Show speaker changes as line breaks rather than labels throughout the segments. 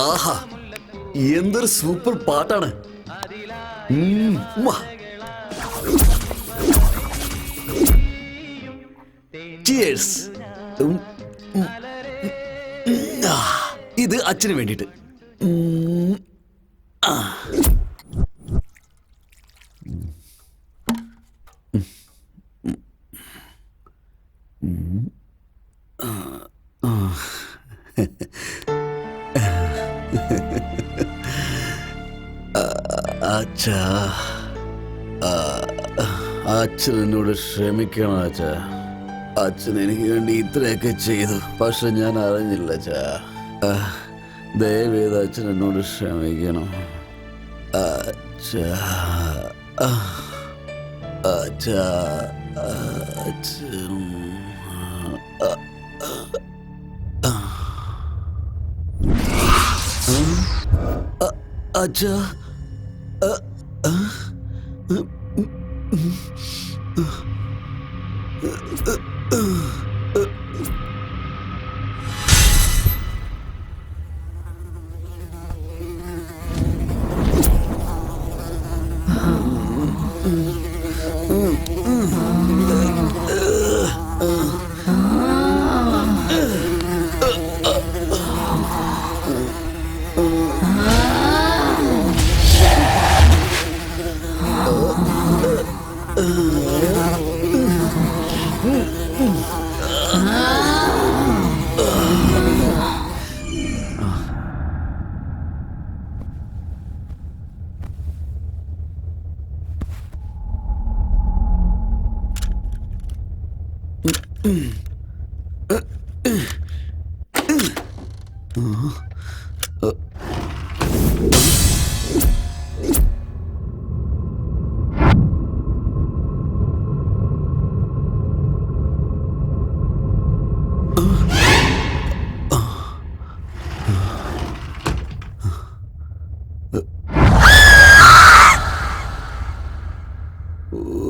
ആഹാ എന്തൊരു സൂപ്പർ പാട്ടാണ്. ഇത് അച്ഛന് വേണ്ടിട്ട് ആ. അച്ഛാ ആ, അച്ഛൻ എന്നോട് ക്ഷമിക്കണം അച്ഛാ അച്ഛൻ എനിക്ക് വേണ്ടി ഇത്രയൊക്കെ ചെയ്തു പക്ഷെ ഞാൻ അറിഞ്ഞില്ല അച്ഛാ ദയവേത് അച്ഛൻ എന്നോട് ക്ഷമിക്കണം. അച്ഛ അച്ഛ അച്ഛാ അച്ഛൻ ആ,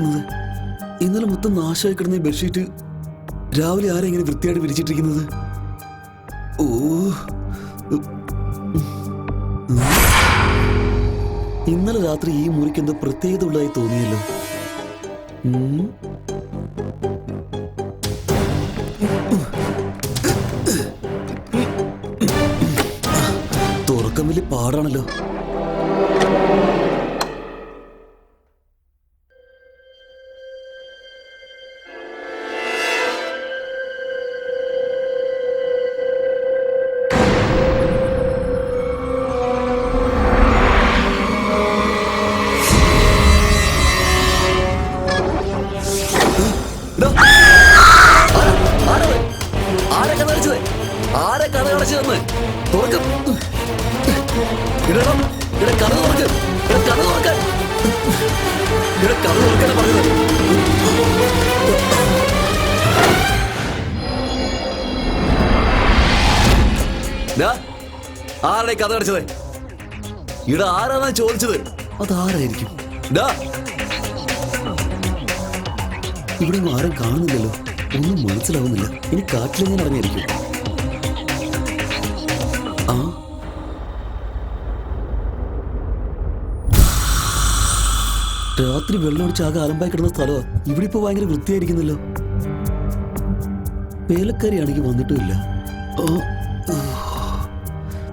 എന്തായി നടക്കുന്നത് ഇന്നലെ മൊത്തം നാശമായി കിടന്ന ബെഡ്ഷീറ്റ് രാവിലെ ആരാ ഇങ്ങനെ വൃത്തിയായിട്ട് വിരിച്ചിട്ടിരിക്കുന്നത്? ഓ. ഇന്നലെ രാത്രി ഈ മുറിക്ക് എന്തോ പ്രത്യേകത ഉള്ളതായി തോന്നിയല്ലോ. തുറക്കം വലിയ പാടാണല്ലോ. ആരുടെ കഥ അടച്ചത്? ഇവിടെ ആരാണ് ചോദിച്ചത്? അതാരായിരിക്കും ഇവിടെ ഒന്നും ആരും കാണുന്നില്ലല്ലോ. ഒന്നും മനസ്സിലാവുന്നില്ല. ഇനി കാട്ടിലെങ്ങനെ ഇറങ്ങിയിരിക്കും. ആ? രാത്രി വെള്ളമടിച്ച് ആകെ അലമ്പായി കിടന്ന സ്ഥലമാ ഇവിടെ ഇപ്പൊ ഭയങ്കര വൃത്തിയായിരിക്കുന്നല്ലോ. വേലക്കാരിയാണെങ്കിൽ വന്നിട്ടുമില്ല. ഓ.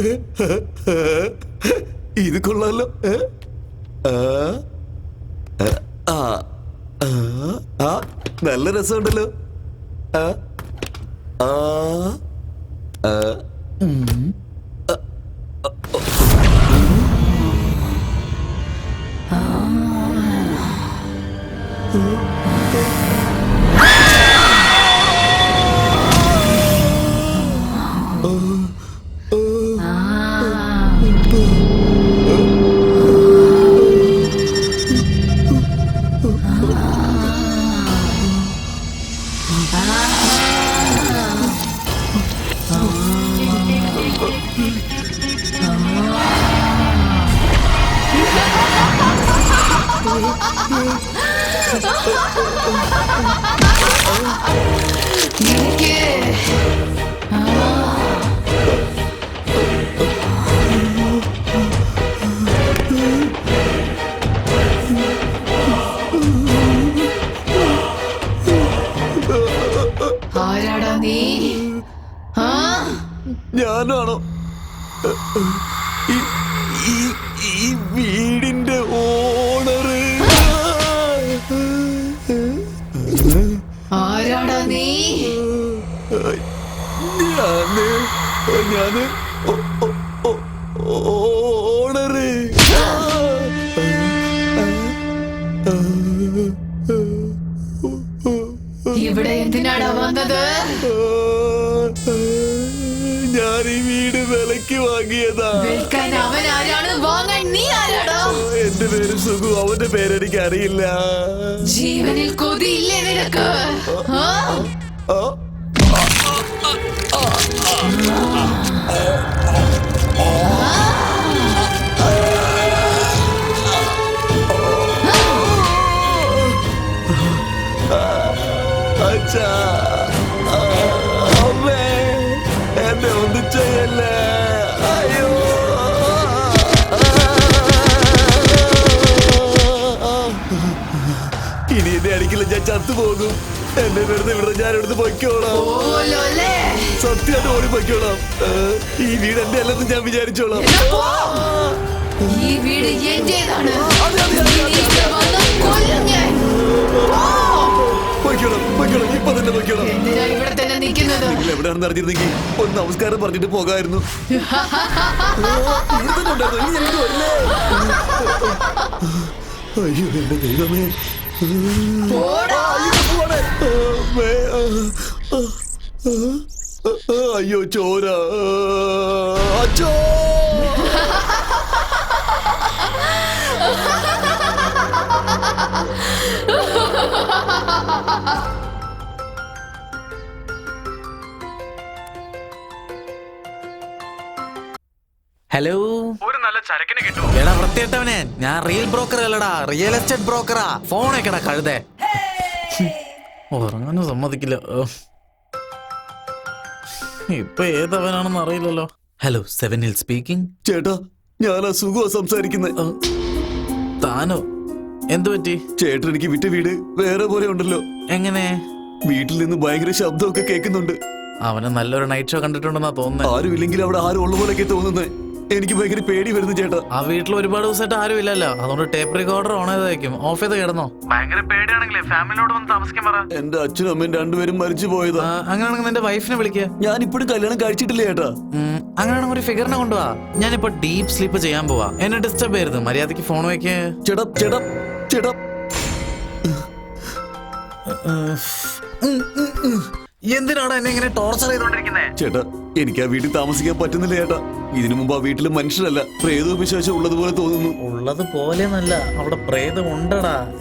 ഇത് കൊള്ളാലോ. നല്ല രസമുണ്ടല്ലോ. ആ, ആ, ഈ- വീടിന്റെ ഓണറ്
ആരാടാ നീ?
ഞാൻ ഞാൻ ഓണറ്
ഇവിടെ എന്തിനാടാ വന്നത്?
ഞാൻ ഈ വീട് വിലക്ക് വാങ്ങിയതാ.
വിൽക്കാൻ അവൻ ആരാണ്? വാങ്ങാൻ നീ ആരാടാ?
എന്റെ പേര് സുഖു. അവന്റെ പേരെനിക്ക് അറിയില്ല.
ജീവനിൽ കൊതിയില്ലേ നിനക്ക്? ആ?
എന്നെ അടിക്കില്ല ഞാൻ ചത്തുപോകും എന്നെ വെറുതെ വിടുന്ന ഞാൻ എടുത്ത് പൊയ്ക്കോളാം.
സത്യം
സത്യമായിട്ട് ഓടി പൊയ്ക്കോളാം. ഈ വീട് എന്റെ അല്ലെന്ന് ഞാൻ വിചാരിച്ചോളാം.
ഈ വീട് എന്റേതാണ്. ഇവിടെ വന്ന് കൊല്ലും ഞാൻ പോ.
പൊയ്ക്കോളാം പൊയ്ക്കോളാം ഇപ്പൊ തന്നെ പൊയ്ക്കോളാം.
ഇവിടെ തന്നെ നിൽക്കുന്നത്?
നിങ്ങൾ എവിടെയാണെന്ന് അറിഞ്ഞിരുന്നെങ്കിൽ ഒരു നമസ്കാരം പറഞ്ഞിട്ട് പോകായിരുന്നു. ഇവിടെ തന്നെ ഉണ്ടായിരുന്നു. ഇനി ഞങ്ങൾക്ക് വരില്ലേ? അയ്യോ എന്റെ ദൈവമേ. അയ്യോ, പോവാണേ. അമ്മേ. ആ, ആ, ആ, ആ, അയ്യോ ചോര അച്ചോ
ഹലോ
ഒരു നല്ല ചരക്കിന് കിട്ടുമോ
എടാ വൃത്തിയിട്ടവനെ ഞാൻ റിയൽ ബ്രോക്കർ അല്ലടാ. റിയൽ എസ്റ്റേറ്റ് ബ്രോക്കറാ ഫോൺ വെക്കടാ കഴുതേ. ഉറങ്ങാനും സമ്മതിക്കില്ല. ഇപ്പൊ ഏതവനാണെന്ന് അറിയില്ലല്ലോ. ഹലോ സെവൻ ഹിൽ സ്പീക്കിംഗ്
ചേട്ടാ ഞാൻ അസുഖമാ സംസാരിക്കുന്നത്
താനോ? എന്തു പറ്റി?
ചേട്ടൻ എനിക്ക് വിറ്റ വീട് വേറെ പോലെ ഉണ്ടല്ലോ.
എങ്ങനെ?
വീട്ടിൽ നിന്ന് ഭയങ്കര ശബ്ദമൊക്കെ കേൾക്കുന്നുണ്ട്.
അവന് നല്ലൊരു നൈറ്റ് ഷോ കണ്ടിട്ടുണ്ടെന്നാ തോന്നുന്നത്
ആരും ഇല്ലെങ്കിൽ അവിടെ ആരും ഉള്ള പോലെയൊക്കെ തോന്നുന്നത് എനിക്ക് ഭയങ്കര പേടി വരുന്നു ചേട്ടാ.
ആ വീട്ടിൽ ഒരുപാട് ദിവസമായിട്ട് ആരും ഇല്ലല്ലോ. അതുകൊണ്ട് ടേപ്പ് റെക്കോർഡർ ഓൺ ചെയ്തായിരിക്കും ഓഫ് ചെയ്ത് കിടന്നോ?
ഭയങ്കര പേടിയാണെങ്കിലേ ഫാമിലിയോട് വന്ന് താമസിക്കാൻ പറ.
എന്റെ അച്ഛനും അമ്മയും രണ്ടുപേരും മരിച്ചു പോയതാ.
അങ്ങനെയാണെങ്കിൽ നിന്റെ വൈഫിനെ വിളിക്കുക
ഞാൻ ഇപ്പോഴും കല്യാണം കഴിച്ചിട്ടില്ല ചേട്ടാ.
അങ്ങനെയാണെങ്കിൽ ഒരു ഫിഗറിനെ കൊണ്ടുപോവാ ഞാനിപ്പോ ഡീപ് സ്ലീപ്പ് ചെയ്യാൻ പോവാ. എന്നെ ഡിസ്റ്റർബ് ചെയ്യരുത്. മര്യാദയ്ക്ക് ഫോൺ വെക്കേ.
ചേട്ടാ ചേട്ടാ ചേട്ടാ.
എന്തിനാണ് എന്നെ ഇങ്ങനെ ടോർച്ചർ ചെയ്തോണ്ടിരിക്കുന്നത്
ചേട്ടാ എനിക്ക് ആ വീട്ടിൽ താമസിക്കാൻ പറ്റുന്നില്ല ചേട്ടാ. ഇതിനു മുമ്പ് ആ വീട്ടിൽ മനുഷ്യരല്ല. പ്രേതവും വിശേഷം ഉള്ളതുപോലെ തോന്നുന്നു.
ഉള്ളത് പോലെ നല്ല. അവിടെ പ്രേതം ഉണ്ടടാ.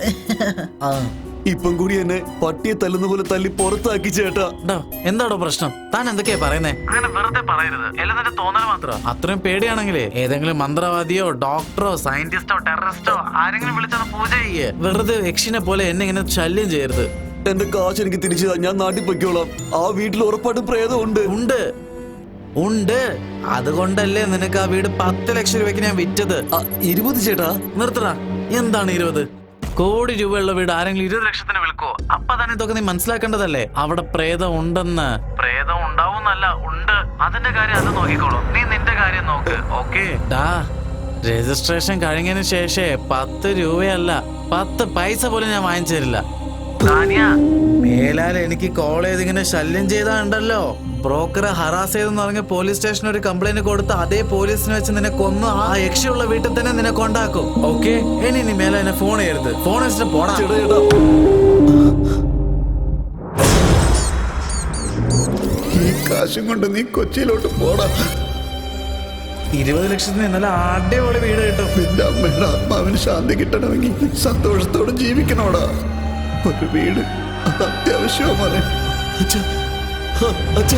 ആ.
ഇപ്പം കൂടി എന്നെ പട്ടിയെ തല്ലുന്ന പോലെ തല്ലി പുറത്താക്കി ചേട്ടാ.
ഡാ, എന്താടോ പ്രശ്നം? താൻ എന്തൊക്കെയാ പറയുന്നേ?
അങ്ങനെ വെറുതെ പറയരുത്. എല്ലാം നിന്റെ തോന്നൽ മാത്രം.
അത്രയും പേടിയാണെങ്കിലേ ഏതെങ്കിലും മന്ത്രവാദിയോ ഡോക്ടറോ
സയന്റിസ്റ്റോ ടെററിസ്റ്റോ ആരെങ്കിലും വിളിച്ചത് പൂജ ചെയ്യേ.
വെറുതെ യക്ഷിനെ പോലെ എന്നെ ഇങ്ങനെ ശല്യം ചെയ്യരുത്.
എന്റെ കാശ് എനിക്ക് തിരിച്ചു താ, ഞാൻ നാട്ടിൽ പൊയ്ക്കോളാം. ആ വീട്ടിൽ ഉറപ്പായിട്ടും പ്രേതമുണ്ട്.
ഉണ്ട്. ഉണ്ട്. അതുകൊണ്ടല്ലേ നിനക്ക് ആ വീട് പത്ത് ലക്ഷം രൂപയ്ക്ക് ഞാൻ വിറ്റത്?
ഇരുപത് ചേട്ടാ.
നിർത്തടാ എന്താണ് ഇരുപത്? കോടി രൂപയുള്ള വീട് ആരെങ്കിലും ഇരുപത് ലക്ഷം
ലക്ഷത്തിന് വിൽക്കോ
അപ്പൊ തന്നെ ഇതൊക്കെ നീ മനസ്സിലാക്കേണ്ടതല്ലേ? അവിടെ പ്രേതം ഉണ്ടെന്ന്.
പ്രേതം ഉണ്ടാവും ഉണ്ടാവുന്നല്ല ഉണ്ട്. അതിന്റെ കാര്യം അത് നോക്കിക്കോളൂ. നീ നിന്റെ കാര്യം നോക്ക് ഓക്കെ?
ഡാ രജിസ്ട്രേഷൻ കഴിഞ്ഞതിന് ശേഷേ പത്ത് രൂപയല്ല പത്ത് പൈസ പോലും ഞാൻ വാങ്ങിച്ചു തരില്ല. മേലാൽ എനിക്ക് കോൾ ചെയ്ത് ഇങ്ങനെ ശല്യം ചെയ്താ ഉണ്ടല്ലോ. ബ്രോക്കറെ ഹറാസ് ചെയ്തെന്ന് പറഞ്ഞ് പോലീസ് സ്റ്റേഷനിൽ ഒരു കംപ്ലൈന്റ് കൊടുത്ത് അതേ പോലീസിനെ വെച്ച് നിന്നെ കൊന്ന് ആ യക്ഷിയുള്ള വീട്ടിൽ തന്നെ നിന്നെ കൊണ്ടാക്കും. ഓക്കെ ഇനി ഇനി മേലെ എന്നെ ഫോൺ ചെയ്യരുത്. ഫോൺ വെച്ചിട്ട് പോടാ.
ഈ കാശും കൊണ്ട് നീ കൊച്ചിയിലോട്ട് പോടാ.
ഇരുപത് ലക്ഷത്തിന് ഇന്നലെ അടിപൊളി വീട് കിട്ടും.
നിന്റെ അമ്മയുടെ ആത്മാവിന് ശാന്തി കിട്ടണമെങ്കിൽ സന്തോഷത്തോടെ ജീവിക്കണോടാ. ഒരു വീട്. അത് അത്യാവശ്യമാണ് അച്ഛാ അച്ഛാ.